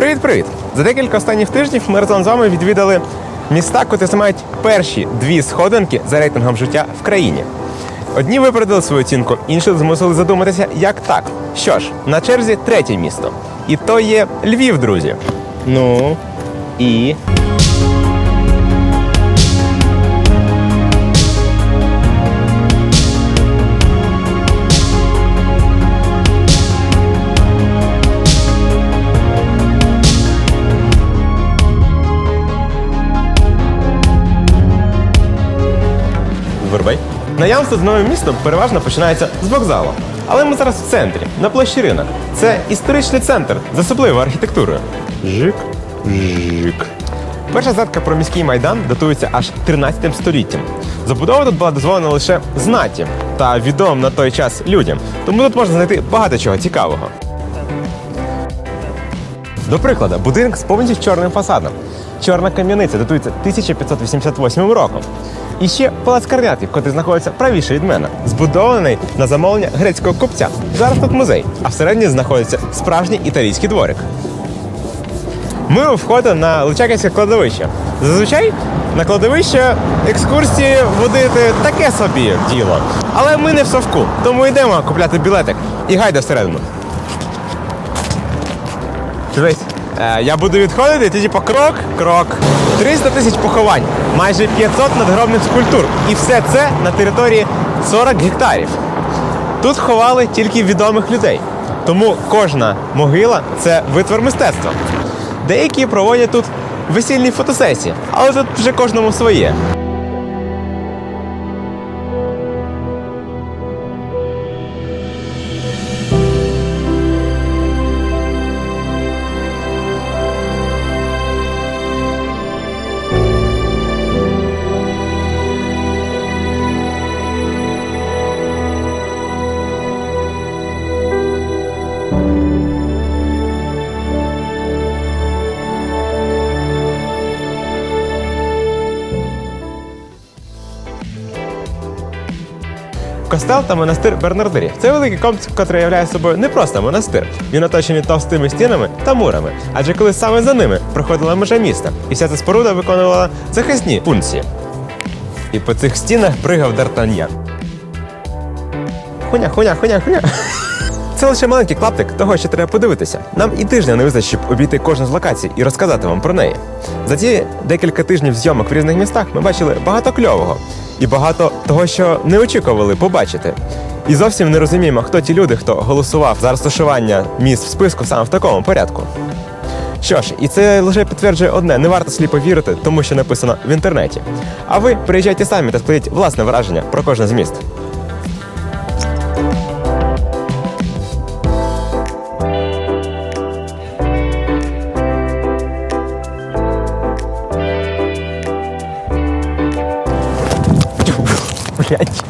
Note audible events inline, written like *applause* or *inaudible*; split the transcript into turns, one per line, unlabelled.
Привіт-привіт! За декілька останніх тижнів ми разом з вами відвідали міста, котрі займають перші дві сходинки за рейтингом життя в країні. Одні випередили свою оцінку, інші змусили задуматися, як так. Що ж, на черзі третє місто. І то є Львів, друзі. Ну і. Вирубай. Наявство з новим містом переважно починається з вокзалу. Але ми зараз в центрі, на площі ринок. Це історичний центр з особливою архітектурою. Жик, жик. Перша згадка про міський майдан датується аж 13 століттям. Забудова тут була дозволена лише знаті та відомим на той час людям. Тому тут можна знайти багато чого цікавого. До прикладу, будинок з повністю чорним фасадом. Чорна кам'яниця датується 1588 роком. І ще палац Карнятів, який знаходиться правіше від мене, збудований на замовлення грецького купця. Зараз тут музей, а всередині знаходиться справжній італійський дворик. Ми входимо на Личаківське кладовище. Зазвичай на кладовище екскурсії водити таке собі діло. Але ми не в совку, тому йдемо купляти білетик і гайда всередину. Дивись, я буду відходити, ти типу крок, крок. 300 тисяч поховань, майже 500 надгробних скульптур. І все це на території 40 гектарів. Тут ховали тільки відомих людей. Тому кожна могила це витвор мистецтва. Деякі проводять тут весільні фотосесії, але тут вже кожному своє. Костел та монастир Бернардирів. Це великий комплекс, який являє собою не просто монастир. Він оточений товстими стінами та мурами, адже коли саме за ними проходила межа міста, і вся ця споруда виконувала захисні функції. І по цих стінах пригав Д'Артаньян. Хуня, хуня, хуня, хуня. *laughs* Це лише маленький клаптик того, що треба подивитися. Нам і тижня не вистачить, щоб обійти кожну з локацій і розказати вам про неї. За ці декілька тижнів зйомок в різних містах ми бачили багато кльового і багато того, що не очікували побачити. І зовсім не розуміємо, хто ті люди, хто голосував за розташування міст в списку саме в такому порядку. Що ж, і це лише підтверджує одне: не варто сліпо вірити, тому що написано в інтернеті. А ви приїжджайте самі та складіть власне враження про кожне з міст. Блять.